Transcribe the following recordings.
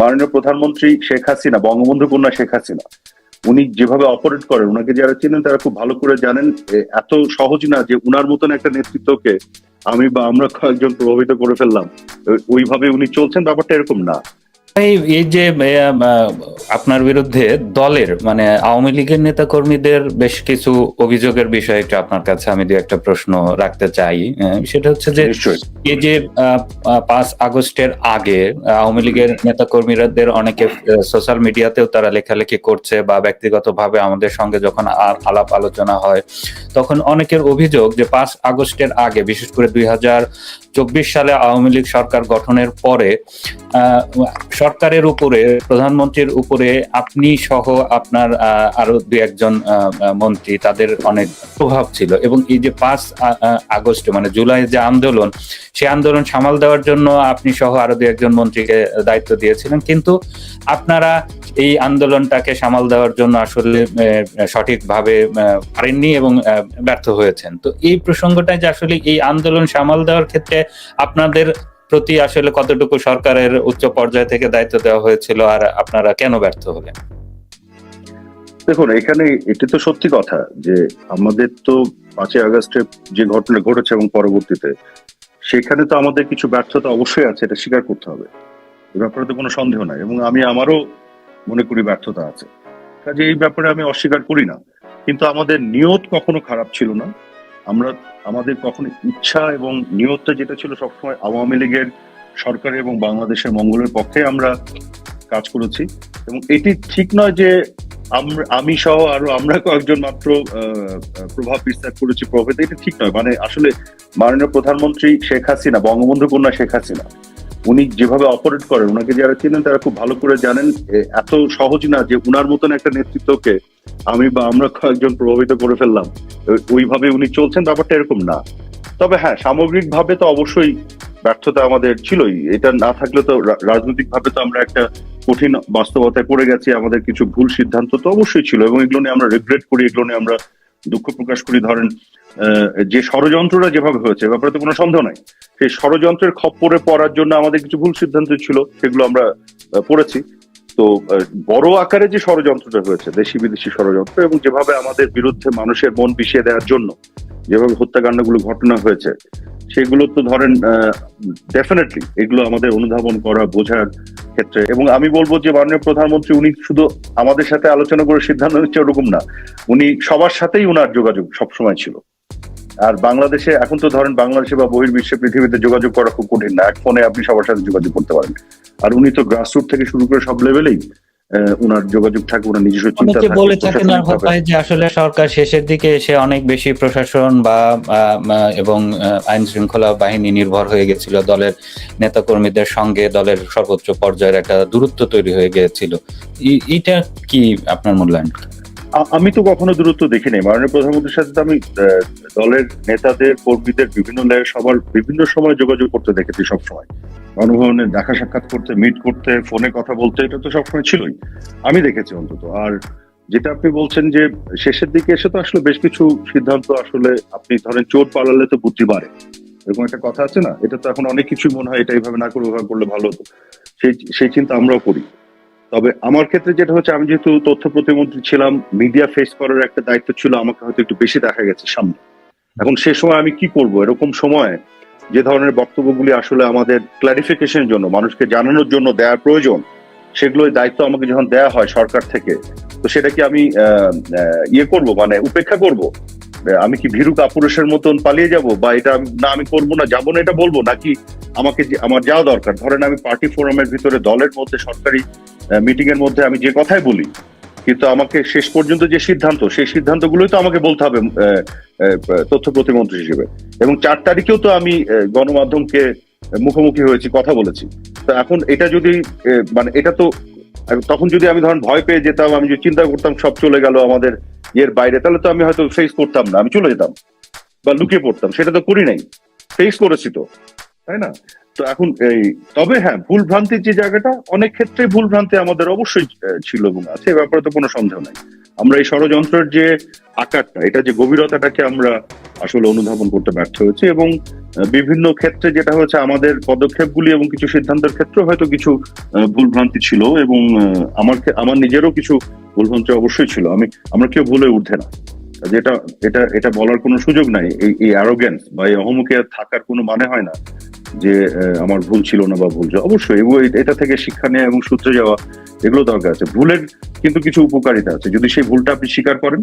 মাননীয় প্রধানমন্ত্রী শেখ হাসিনা, বঙ্গবন্ধু কন্যা শেখ হাসিনা, উনি যেভাবে অপারেট করেন ওনাকে যারা চেনেন তারা খুব ভালো করে জানেন এত সহজ না যে উনার মতন একটা নেতৃত্বকে আমি বা আমরা কয়েকজন প্রভাবিত করে ফেললাম। ওইভাবে উনি চলছেন, ব্যাপারটা এরকম না। এই যে আপনার বিরুদ্ধে দলের মানে আওয়ামী লীগের নেতা কর্মীদের বেশ কিছু অভিযোগের বিষয়ে একটু আপনার কাছে আমি দু একটা প্রশ্ন রাখতে চাই। সেটা হচ্ছে যে এই যে পাঁচ আগস্টের আগে আওয়ামী লীগের নেতা কর্মীদের অনেকে সোশ্যাল মিডিয়াতেও তারা লেখালেখি করছে বা ব্যক্তিগতভাবে আমাদের সঙ্গে যখন আলাপ আলোচনা হয় তখন অনেকের অভিযোগ যে পাঁচ আগস্টের আগে বিশেষ করে দুই হাজার চব্বিশ সালে আওয়ামী লীগ সরকার গঠনের পরে সরকারের উপরে, প্রধানমন্ত্রীর উপরে আপনি সহ আপনার আরও দুই একজন মন্ত্রী তাদের অনেক প্রভাব ছিল এবং এই যে পাঁচ, আ- আ- মানে জুলাই যে আন্দোলন, সেই আন্দোলন সামাল দেওয়ার জন্য আপনি সহ আরও দু একজন মন্ত্রীকে দায়িত্ব দিয়েছিলেন। কিন্তু আপনারা এই আন্দোলনটাকে সামাল দেওয়ার জন্য আসলে সঠিকভাবে পারেননি এবং ব্যর্থ হয়েছেন। তো এই প্রসঙ্গটায় যে আসলে এই আন্দোলন সামাল দেওয়ার ক্ষেত্রে আপনাদের প্রতি আসলে কতটুকু সরকারের উচ্চ পর্যায় থেকে দায়িত্ব দেওয়া হয়েছিল আর আপনারা কেন ব্যর্থ হলেন? দেখুন, এখানে এটি তো সত্যি কথা যে আমাদের তো পাঁচই আগস্টে যে ঘটনা ঘটেছে এবং পরবর্তীতে, সেখানে তো আমাদের কিছু ব্যর্থতা অবশ্যই আছে, এটা স্বীকার করতে হবে। এ ব্যাপারে তো কোনো সন্দেহ নাই এবং আমি আমারও মনে করি ব্যর্থতা আছে। কাজে এই ব্যাপারে আমি অস্বীকার করি না। কিন্তু আমাদের নিয়ত কখনো খারাপ ছিল না। আমরা, আমাদের কখনো ইচ্ছা এবং নিয়তটা যেটা ছিল সবসময় আওয়ামী লীগের সরকার এবং বাংলাদেশের মঙ্গলের পক্ষে আমরা কাজ করেছি। এবং এটি ঠিক নয় যে আমি সহ আরও আমরা কয়েকজন মাত্র প্রভাব বিস্তার করেছি প্রভেদ এটা ঠিক নয়। মানে আসলে মাননীয় প্রধানমন্ত্রী শেখ হাসিনা, বঙ্গবন্ধু কন্যা শেখ হাসিনা উনি যেভাবে অপারেট করেন ওনাকে যারা চেনেন তারা খুব ভালো করে জানেন এত সহজ না যে উনার মতন একটা নেতৃত্বকে আমি বা আমরা কয়েকজন প্রভাবিত করে ফেললাম। ওইভাবে উনি চলছেন, ব্যাপারটা এরকম না। তবে হ্যাঁ সামগ্রিক ভাবে তো অবশ্যই ব্যর্থতা আমাদের ছিলই। এটা না থাকলে তো রাজনৈতিক ভাবে তো আমরা একটা কঠিন বাস্তবতায় পড়ে গেছি, আমাদের কিছু ভুল সিদ্ধান্ত তো অবশ্যই ছিল এবং এগুলো নিয়ে আমরা রিগ্রেট করি, এগুলো নিয়ে আমরা দুঃখ প্রকাশ করি। ধরেন যে ষড়যন্ত্রটা যেভাবে হয়েছে ব্যাপারে তো কোনো সন্দেহ নাই। সেই ষড়যন্ত্রের খপ্পরে পড়ার জন্য আমাদের কিছু ভুল সিদ্ধান্ত ছিল, সেগুলো আমরা পড়েছি। তো বড় আকারে যে ষড়যন্ত্রটা হয়েছে, দেশি বিদেশি ষড়যন্ত্র এবং যেভাবে আমাদের বিরুদ্ধে মানুষের মন বিষিয়ে দেওয়ার জন্য যেভাবে হত্যাকাণ্ডগুলো ঘটনা হয়েছে, সেগুলো তো ধরেন ডেফিনেটলি এগুলো আমাদের অনুধাবন করা, বোঝার ক্ষেত্রে। এবং আমি বলব যে মাননীয় প্রধানমন্ত্রী, উনি শুধু আমাদের সাথে আলোচনা করে সিদ্ধান্ত নিচ্ছে ওরকম না। উনি সবার সাথেই উনার যোগাযোগ সবসময় ছিল। আর বাংলাদেশে এখন তো ধরেন বাংলাদেশে বা বহির্বিশ্বে পৃথিবীতে যোগাযোগ করা খুব কঠিন না। এক ফোনে আপনি সবার সাথে যোগাযোগ করতে পারেন। আর উনি তো গ্রাসরুট থেকে শুরু করে সব লেভেলেই উনার যোগাযোগ থাকে উনার নিজস্ব চিন্তা থাকে বলে থাকেন আর। ভাই যে আসলে সরকার শেষের দিকে এসে অনেক বেশি প্রশাসন বা এবং আইন শৃঙ্খলা বাহিনী নির্ভর হয়ে গেছিল। দলের নেতাকর্মীদের সঙ্গে দলের সর্বোচ্চ পর্যায়ের একটা দূরত্ব তৈরি হয়ে গিয়েছিল। এইটা কি আপনার মূল্যায়ন? আমি তো কখনো দূরত্ব দেখি নাই মাননীয় প্রধানমন্ত্রীর সাথে তো আমি দলের নেতাদের কর্মীদের বিভিন্ন সবার বিভিন্ন সময় যোগাযোগ করতে দেখেছি সবসময়। গণভবনে দেখা সাক্ষাৎ করতে মিট করতে ফোনে কথা বলতে, এটা তো সবসময় ছিলই। আমি দেখেছি অন্তত। আর যেটা আপনি বলছেন যে শেষের দিকে এসে তো আসলে বেশ কিছু সিদ্ধান্ত আসলে আপনি ধরেন চোট পালালে তো বুদ্ধি বাড়ে। এরকম একটা কথা আছে না? এটা তো এখন অনেক কিছুই মনে হয়, এটা এইভাবে না করে ওইভাবে করলে ভালো হতো। সেই সেই চিন্তা আমরাও করি। তবে আমার ক্ষেত্রে যেটা হচ্ছে, আমি যেহেতু তথ্য প্রতিমন্ত্রী ছিলাম মিডিয়া ফেস করার একটা দায়িত্ব ছিল, আমাকে হয়তো একটু বেশি দেখা গেছে সামনে। এখন সে সময় আমি কি করব? এরকম সময় যে ধরনের বক্তব্যগুলি আসলে আমাদের ক্লারিফিকেশনের জন্য, মানুষকে জানানোর জন্য দেওয়ার প্রয়োজন, সেগুলোর দায়িত্ব আমাকে যখন দেয়া হয় সরকার থেকে, তো সেটা কি আমি ইয়ে করব মানে উপেক্ষা করব। আমি কি ভীরু কাপুরুষের মতন পালিয়ে যাব, বা এটা না আমি করব না যাব না এটা বলব, নাকি আমাকে আমার যাওয়া দরকার? ধরেন আমি পার্টি ফোরামের ভিতরে দলের মধ্যে সরকারি মিটিং এর মধ্যে আমি যে কথাই বলি কিন্তু আমাকে শেষ পর্যন্ত যে সিদ্ধান্ত, সেই সিদ্ধান্তগুলোই তো আমাকে বলতে হবে তথ্য প্রতিমন্ত্রী হিসেবে। এবং চার তারিখেও তো আমি গণমাধ্যমকে মুখোমুখি হয়েছি, কথা বলেছি। তো এখন এটা যদি মানে এটা তো, তখন যদি আমি ধরেন ভয় পেয়ে যেতাম, আমি যদি চিন্তা করতাম সব চলে গেল আমাদের এর বাইরে, তাহলে তো আমি হয়তো ফেস করতাম না, আমি চলে যেতাম বা লুকিয়ে পড়তাম, সেটা তো করি নাই। ফেস করেছি তো, তাই না? তো এখন এই তবে হ্যাঁ ভুল ভ্রান্তির যে জায়গাটা অনেক ক্ষেত্রে ভুল ভ্রান্তি আমাদের অবশ্যই ছিল এবং আছে এ ব্যাপারে তো কোনো সন্দেহ নাই। আমরা এই ষড়যন্ত্রের যে আকারটা এটা যে গভীরতাটাকে আমরা আসলে অনুধাবন করতে ব্যর্থ হয়েছি এবং বিভিন্ন ক্ষেত্রে যেটা হয়েছে আমাদের পদক্ষেপগুলি এবং কিছু সিদ্ধান্তের ক্ষেত্রে হয়তো কিছু আহ, ভুলভ্রান্তি ছিল এবং আমার আমার নিজেরও কিছু ভুলভ্রান্তি অবশ্যই ছিল। আমি আমরা কেউ ভুলে উঠে না। যেটা, এটা এটা বলার কোনো সুযোগ নাই। এই এই অ্যারোগেন্স বা এই অহমুখে থাকার কোনো মানে হয় না যে আমার ভুল ছিল না বা ভুল অবশ্যই এটা থেকে শিক্ষা নেওয়া এবং সূত্রে যাওয়া, এগুলো দরকার আছে। ভুলের কিন্তু কিছু উপকারিতা আছে। যদি সেই ভুলটা আপনি স্বীকার করেন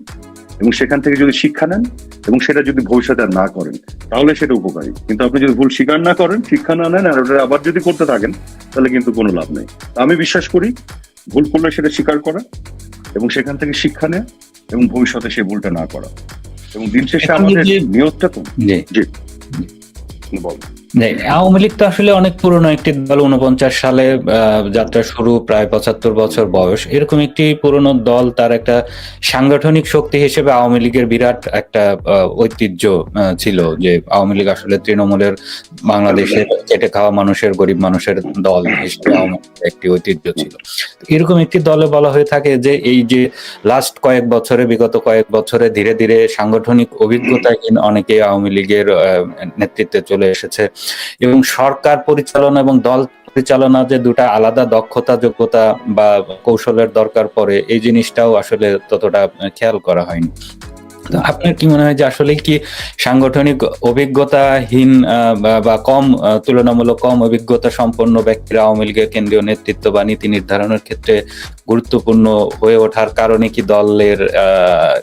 এবং সেখান থেকে যদি শিক্ষা নেন এবং সেটা যদি ভবিষ্যতে না করেন, তাহলে সেটা উপকারী। কিন্তু আপনি যদি ভুল স্বীকার না করেন, শিক্ষা না নেন আর ওটা আবার যদি করতে থাকেন, তাহলে কিন্তু কোনো লাভ নেই। আমি বিশ্বাস করি, ভুল করলে সেটা স্বীকার করা এবং সেখান থেকে শিক্ষা নেওয়া এবং ভবিষ্যতে সেই ভুলটা না করা। এবং দিন শেষে আমাদের নিয়তটা তো জি। বল। আওয়ামী লীগ তো আসলে অনেক পুরনো একটি দল উনপঞ্চাশ সালে যাত্রা শুরু, প্রায় পঁচাত্তর বছর বয়স। এরকম একটি পুরনো দল, তার একটা সাংগঠনিক শক্তি হিসেবে আওয়ামী লীগের বিরাট একটা ঐতিহ্য ছিল যে আওয়ামী লীগ আসলে তৃণমূলের বাংলাদেশের কেটে খাওয়া মানুষের, গরিব মানুষের দল হিসেবে আওয়ামী একটি ঐতিহ্য ছিল। এরকম একটি দলে বলা হয়ে থাকে যে, এই যে লাস্ট কয়েক বছরে, বিগত কয়েক বছরে ধীরে ধীরে সাংগঠনিক অভিজ্ঞতাহীন অনেকে আওয়ামী লীগের নেতৃত্বে চলে এসেছে। এবং সরকার পরিচালনা এবং দল পরিচালনা যে দুটা আলাদা দক্ষতা যোগ্যতা বা কৌশলের দরকার পড়ে এই জিনিসটাও আসলে ততটা খেয়াল করা হয়নি। আপনার কি মনে হয় যে আসলে কি সাংগঠনিক অভিজ্ঞতাহীন বা- কম তুলনামূলক কম অভিজ্ঞতা সম্পন্ন ব্যক্তিরা আওয়ামী লীগের কেন্দ্রীয় নেতৃত্ব বা নীতি নির্ধারণের ক্ষেত্রে গুরুত্বপূর্ণ হয়ে ওঠার কারণে কি দলের আহ,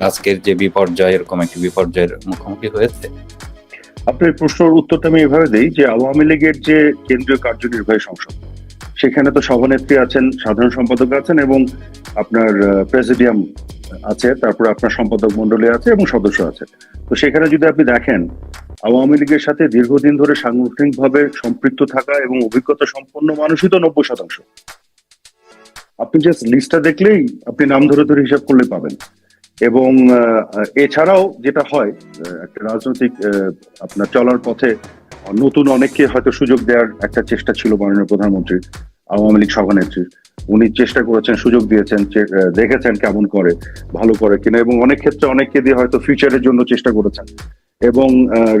আজকের যে বিপর্যয় এরকম একটি বিপর্যয়ের মুখোমুখি হয়েছে? আপনার প্রশ্নের উত্তরটা আমি এভাবে দিই যে আওয়ামী লীগের যে কেন্দ্রীয় কার্যনির্বাহী সংসদ, সেখানে তো সভানেত্রী আছেন, সাধারণ সম্পাদক আছেন এবং আপনার প্রেসিডিয়াম আছে, তারপর আপনার সম্পাদক মন্ডলী আছে এবং সদস্য আছে। তো সেখানে যদি আপনি দেখেন, আওয়ামী লীগের সাথে দীর্ঘদিন ধরে সাংগঠনিকভাবে সম্পৃক্ত থাকা এবং অভিজ্ঞতা সম্পন্ন মানুষই তো নব্বই শতাংশ। আপনি জাস্ট লিস্টটা দেখলেই আপনি নাম ধরে ধরে হিসাব করলে পাবেন। এবং এছাড়াও যেটা হয় একটা রাজনৈতিক আপনার চলার পথে নতুন অনেককে হয়তো সুযোগ দেওয়ার একটা চেষ্টা ছিল মাননীয় প্রধানমন্ত্রী আওয়ামী লীগ সভানেত্রীর। উনি চেষ্টা করেছেন, সুযোগ দিয়েছেন দেখেছেন কেমন করে, ভালো করে কিনা এবং অনেক ক্ষেত্রে অনেককে দিয়ে হয়তো ফিউচারের জন্য চেষ্টা করেছেন। এবং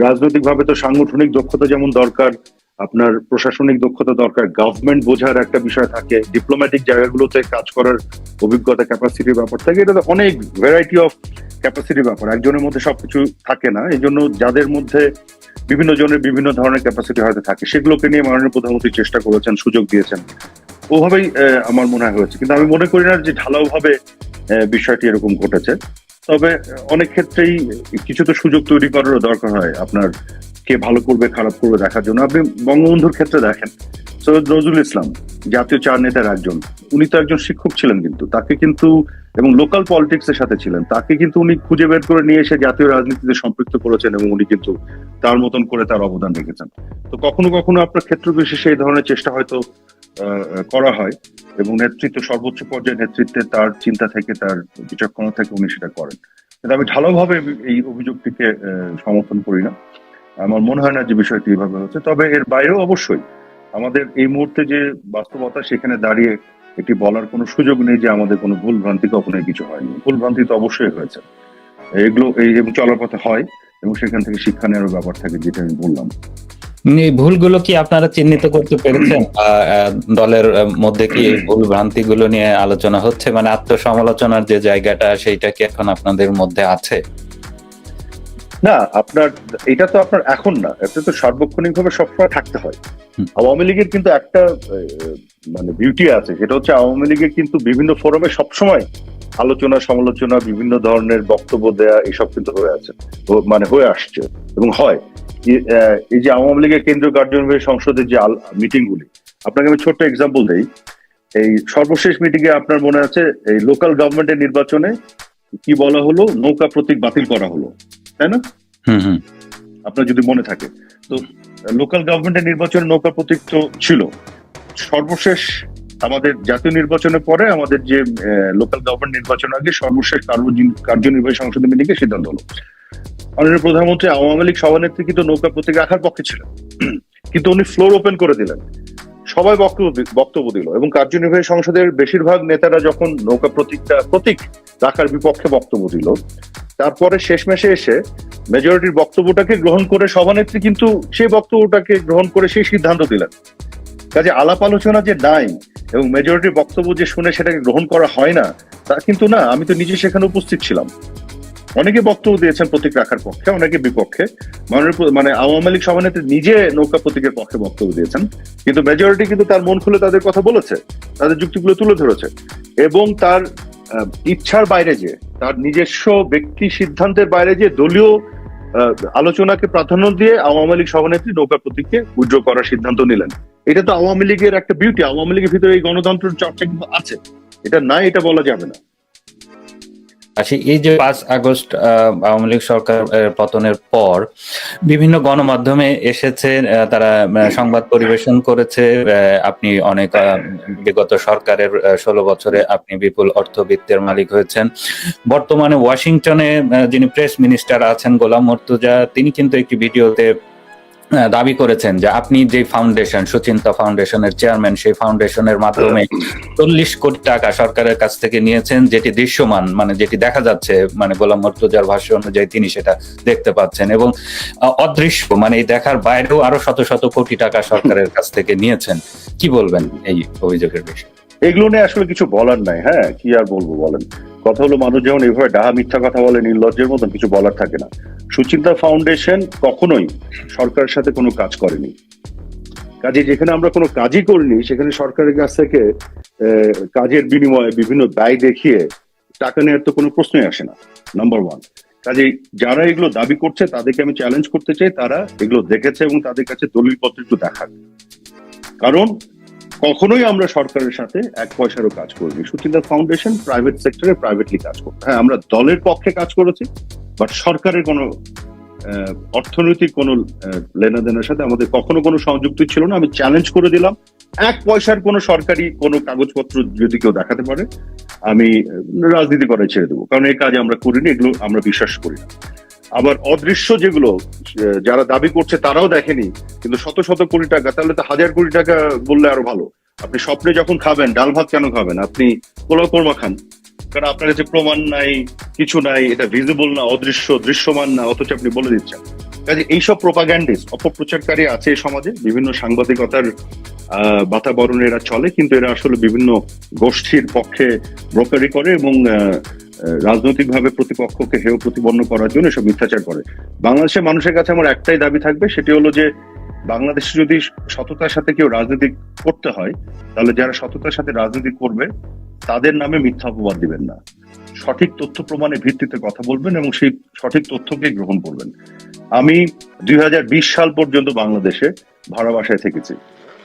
রাজনৈতিক ভাবে তো সাংগঠনিক দক্ষতা যেমন দরকার আপনার প্রশাসনিক দক্ষতা দরকার গভর্নমেন্ট বোঝার একটা বিষয় থাকে ডিপ্লোম্যাটিক জায়গাগুলোতে কাজ করার অভিজ্ঞতা ক্যাপাসিটির ব্যাপার থাকে। এটাতে অনেক ভ্যারাইটি অফ ক্যাপাসিটির ব্যাপার। একজনের মধ্যে সবকিছু থাকে না। এই জন্য যাদের মধ্যে বিভিন্ন জনের বিভিন্ন ধরনের ক্যাপাসিটি হয়তো থাকে, সেগুলোকে নিয়ে মাননীয় প্রধানমন্ত্রী চেষ্টা করেছেন, সুযোগ দিয়েছেন। ওভাবেই আমার মনে হয় হয়েছে। কিন্তু আমি মনে করি না যে ঢালাওভাবে বিষয়টি এরকম ঘটেছে। তবে অনেক ক্ষেত্রেই কিছু তো সুযোগ তৈরি করারও দরকার হয় আপনার কে ভালো করবে, খারাপ করবে দেখার জন্য। আপনি বঙ্গবন্ধুর ক্ষেত্রে দেখেন, সৈয়দ নজরুল ইসলাম, জাতীয় চার নেতার একজন। উনি তো একজন শিক্ষক ছিলেন কিন্তু। তাকে কিন্তু, এবং লোকাল পলিটিক্স এর সাথে ছিলেন। তাকে কিন্তু উনি খুঁজে বের করে নিয়ে এসে জাতীয় রাজনীতিতে সম্পৃক্ত করেছেন এবং উনি কিন্তু তার মতন করে তার অবদান রেখেছেন। তো কখনো কখনো আপনার ক্ষেত্র বিশেষে এই ধরনের চেষ্টা হয়তো করা হয় এবং নেতৃত্ব, সর্বোচ্চ পর্যায়ে নেতৃত্বে তার চিন্তা থেকে, তার বিচক্ষণতা থেকে উনি সেটা করেন। কিন্তু আমি ঢালাওভাবে এই অভিযোগটিকে সমর্থন করি না। আমার মনে হয় না যে বিষয়টি এভাবে হচ্ছে। তবে এর বাইরেও অবশ্যই আমাদের এই মুহূর্তে যে বাস্তবতা, সেখানে দাঁড়িয়ে এটি বলার কোনো সুযোগ নেই যে আমাদের কোনো ভুল ভ্রান্তি কখনোই কিছু হয়নি। ভুল ভ্রান্তি তো অবশ্যই হয়েছে। এগুলো এই চলার পথে হয় এবং সেখান থেকে শিক্ষা নেওয়ার ব্যাপার থাকে যেটা আমি বললাম। এই ভুলগুলো কি আপনারা চিহ্নিত করতে পেরেছেন? দলের মধ্যে কি ভুল ভ্রান্তি নিয়ে আলোচনা হচ্ছে? মানে আত্মসমালোচনার যে জায়গাটা, সেইটা কি এখন আপনাদের মধ্যে আছে? না আপনার এটা তো আপনার এখন না এটা তো সার্বক্ষণিক ভাবে সবসময় থাকতে হয়। আওয়ামী লীগের কিন্তু একটা মানে বিউটি আছে সেটা হচ্ছে আওয়ামী লীগের কিন্তু বিভিন্ন ফোরামে সবসময় আলোচনা সমালোচনা বিভিন্ন ধরনের বক্তব্য দেয়া এসব কিন্তু হয়ে আছে মানে হয়ে আসছে এবং হয়। এই- যে আওয়ামী লীগের কেন্দ্রীয় কার্যনির্বাহী সংসদের যে মিটিং গুলি আপনাকে আমি ছোট্ট এক্সাম্পল দেই। এই সর্বশেষ মিটিং এ আপনার মনে আছে এই লোকাল গভর্নমেন্টের নির্বাচনে কি বলা হলো? নৌকা প্রতীক বাতিল করা হলো। তাই না? আপনার যদি মনে থাকে। তো লোকাল গভর্নমেন্টের নির্বাচনে নৌকা প্রতীক তো ছিল। সর্বশেষ আমাদের জাতীয় নির্বাচনের পরে আমাদের যে লোকাল গভর্নমেন্ট নির্বাচন আগে সর্বশেষ কার্য- কার্যনির্বাহী সংসদের মিটিংয়ে সিদ্ধান্ত হলো। মাননীয় প্রধানমন্ত্রী আওয়ামী লীগ সভানেত্রী কিন্তু নৌকা প্রতীক রাখার পক্ষে ছিলেন। কিন্তু উনি ফ্লোর ওপেন করে দিলেন। সবাই বক্তব্য বক্তব্য দিল এবং কার্যনির্বাহী সংসদের বেশিরভাগ নেতারা যখন নৌকা প্রতীকটা প্রতীক রাখার বিপক্ষে বক্তব্য দিল তারপরে শেষমেশে এসে মেজরিটির বক্তব্যটাকে গ্রহণ করে সভানেত্রী কিন্তু সেই বক্তব্যটাকে গ্রহণ করে সেই সিদ্ধান্ত দিলেন। কাজে আলাপ আলোচনা যে নাই এবং মেজরিটির বক্তব্য যে শুনে সেটাকে গ্রহণ করা হয় না, তা কিন্তু না, আমি তো নিজে সেখানে উপস্থিত ছিলাম। অনেকে বক্তব্য দিয়েছেন প্রতীক রাখার পক্ষে, অনেকে বিপক্ষে। মানে আওয়ামী লীগ সভানেত্রী নিজে নৌকা প্রতীকের পক্ষে বক্তব্য দিয়েছেন। কিন্তু মেজরিটি কিন্তু তার মন খুলে তাদের কথা বলেছে, তাদের যুক্তিগুলো তুলে ধরেছে এবং তার ইচ্ছার বাইরে যে, তার নিজস্ব ব্যক্তি সিদ্ধান্তের বাইরে যে দলীয় আলোচনাকে প্রাধান্য দিয়ে আওয়ামী লীগ সভানেত্রী নৌকা প্রতীককে উজ্জ্বল করার সিদ্ধান্ত নিলেন। এটা তো আওয়ামী লীগের একটা বিউটি আওয়ামী লীগের ভিতরে এই গণতন্ত্র চর্চা কিন্তু আছে। এটা নাই, এটা বলা যাবে না। আসি। এই যে পাঁচ আগস্ট আওয়ামী লীগ সরকার পতনের পর বিভিন্ন গণমাধ্যমে এসেছে তারা সংবাদ পরিবেশন করেছে আপনি অনেক বিগত সরকারের ষোলো বছরে আপনি বিপুল অর্থবিত্তের মালিক হয়েছেন। বর্তমানে ওয়াশিংটনে যিনি প্রেস মিনিস্টার আছেন গোলাম মর্তুজা, তিনি কিন্তু একটি ভিডিওতে দাবি করেছেন যে আপনি যে ফাউন্ডেশন সুচিন্তা ফাউন্ডেশনের চেয়ারম্যান সেই ফাউন্ডেশনের মাধ্যমে চল্লিশ কোটি টাকা সরকারের কাছ থেকে নিয়েছেন, যেটি দৃশ্যমান মানে যেটি দেখা যাচ্ছে মানে গোলাম মর্তুজার ভাষ্য অনুযায়ী তিনি সেটা দেখতে পাচ্ছেন এবং অদৃশ্য মানে এই দেখার বাইরেও আরও শত শত কোটি টাকা সরকারের কাছ থেকে নিয়েছেন। কি বলবেন এই অভিযোগের বিষয়ে? এগুলো নিয়ে আসলে কিছু বলার নাই হ্যাঁ? কি আর বলব বলেন? কথা হলো মানুষ যেমন এইভাবে ডাহা মিথ্যা কথা বলে নির্লজ্জের মতন, কিছু বলার থাকে না। সুচিন্তা ফাউন্ডেশন কখনোই সরকারের সাথে কোনো কাজ করেনি। কাজে যেখানে আমরা কোনো কাজই করিনি, সেখানে সরকারের কাছ থেকে কাজের বিনিময়ে বিভিন্ন ব্যয় দেখিয়ে টাকা নেওয়ার তো কোনো প্রশ্নই আসে না নাম্বার ওয়ান কাজে যারা এগুলো দাবি করছে, তাদেরকে আমি চ্যালেঞ্জ করতে চাই, তারা এগুলো দেখেছে এবং তাদের কাছে দলিল পত্র একটু দেখাক। কারণ কখনোই আমরা সরকারের সাথে এক পয়সারও কাজ করিনি। সুচিন্তা ফাউন্ডেশন প্রাইভেট সেক্টরে প্রাইভেটলি কাজ করতে হ্যাঁ আমরা দলের পক্ষে কাজ করেছি বাট সরকারের কোনো অর্থনৈতিক কোনো লেনাদেনের সাথে আমাদের কখনো কোনো সংযুক্ত ছিল না। আমি চ্যালেঞ্জ করে দিলাম, এক পয়সার কোনো সরকারি কোনো কাগজপত্র যদি কেউ দেখাতে পারে, আমি রাজনীতি করে ছেড়ে দেবো। কারণ এই কাজ আমরা করিনি, এগুলো আমরা বিশ্বাস করি না। আবার অদৃশ্য যেগুলো যারা দাবি করছে তারাও দেখেনি, কিন্তু শত শত কোটি টাকা, তাহলে তো হাজার কোটি টাকা বললে আরও ভালো। আপনি স্বপ্নে যখন খাবেন, ডাল ভাত কেন খাবেন? আপনি পোলাও কোরমা খান। কারণ আপনার কাছে প্রমাণ নাই, কিছু নাই, এটা ভিজিবল না, অদৃশ্য, দৃশ্যমান না, অথচ আপনি বলে দিচ্ছেন। কাজে এইসব প্রোপাগ্যান্ডিস অপপ্রচারকারী আছে এই সমাজে, বিভিন্ন সাংবাদিকতার বাতাবরণে এরা চলে, কিন্তু এরা আসলে বিভিন্ন গোষ্ঠীর পক্ষে ব্রোকারি করে এবং রাজনৈতিকভাবে প্রতিপক্ষকে হেয় প্রতিপন্ন করার জন্য এসব মিথ্যাচার করে। বাংলাদেশের মানুষের কাছে আমার একটাই দাবি থাকবে, সেটি হলো যে বাংলাদেশে যদি সততার সাথে কেউ রাজনীতি করতে হয়, তাহলে যারা সততার সাথে রাজনীতি করবে, তাদের নামে মিথ্যা অপবাদ দিবেন না। সঠিক তথ্য প্রমাণের ভিত্তিতে কথা বলবেন এবং সেই সঠিক তথ্যকে গ্রহণ করবেন। আমি দুই হাজার বিশ সাল পর্যন্ত বাংলাদেশে ভাড়া বাসায় থেকেছি।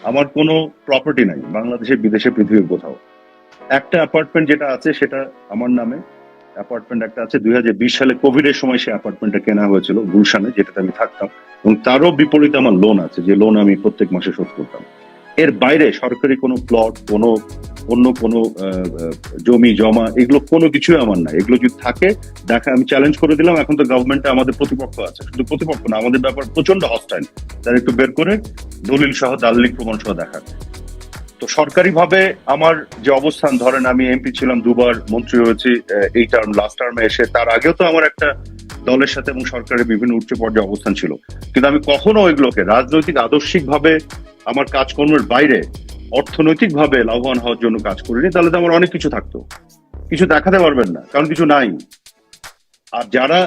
আমার কোনো প্রপার্টি নাই বাংলাদেশে বিদেশে পৃথিবীর কোথাও। একটা অ্যাপার্টমেন্ট যেটা আছে, সেটা আমার নামে অ্যাপার্টমেন্ট একটা আছে। দুই সালে কোভিড এর সময় সেই অ্যাপার্টমেন্টটা কেনা হয়েছিল, গুলশানে, যেটাতে আমি থাকতাম। এবং তারও বিপরীতে আমার লোন আছে, যে লোন আমি প্রত্যেক মাসে শোধ করতাম। এর বাইরে সরকারি কোনো প্লট কোনো, অন্য কোনো জমি, জমা, এগুলো কোনো কিছুই আমার নাই। এগুলো যদি থাকে, দেখা, আমি চ্যালেঞ্জ করে দিলাম। এখন তো গভর্নমেন্টে আমাদের প্রতিপক্ষ আছে। শুধু প্রতিপক্ষ না, আমাদের ব্যাপার প্রচণ্ড হস্টাইল তারা একটু বের করে দলিল সহ দালিলিক প্রমাণ সহ দেখাক তো সরকারি ভাবে আমার যে অবস্থান, ধরেন আমি এমপি ছিলাম, দুবার মন্ত্রী হয়েছি এই টার্ম লাস্ট টার্মে এসে, তার আগেও তো আমার একটা দলের সাথে এবং সরকারের বিভিন্ন উচ্চ পর্যায়ে অবস্থান ছিল। কিন্তু আমি কখনো ওইগুলোকে রাজনৈতিক আদর্শিক ভাবে আমার কাজকর্মের বাইরে অর্থনৈতিক ভাবে লাভবান হওয়ার জন্য কাজ করিনি, তাহলে তো আমার অনেক কিছু থাকতো। কিছু দেখাতে পারবেন না, কারণ কিছু নাই। আর যারা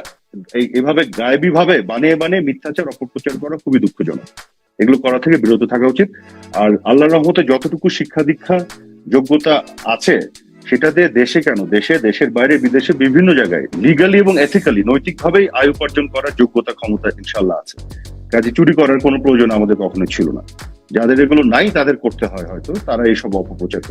এই, এভাবে গায়েবী ভাবে বানিয়ে বানিয়ে মিথ্যাচার, অপপ্রচার করা খুবই দুঃখজনক। এগুলো করা থেকে বিরত থাকা উচিত। আর আল্লাহ রহমতে যতটুকু শিক্ষা দীক্ষা যোগ্যতা আছে, সেটা দিয়ে দেশে কেন? দেশে, দেশের বাইরে, বিদেশে বিভিন্ন জায়গায় লিগালি এবং এথিক্যালি নৈতিকভাবেই আয় উপার্জন করার যোগ্যতা, ক্ষমতা ইনশাল্লাহ আছে। কাজে চুরি করার কোনো প্রয়োজন আমাদের কখনো ছিল না। যাদের এগুলো নাই, তাদের করতে হয় হয়তো, তারা এইসব অপপ্রচার করতে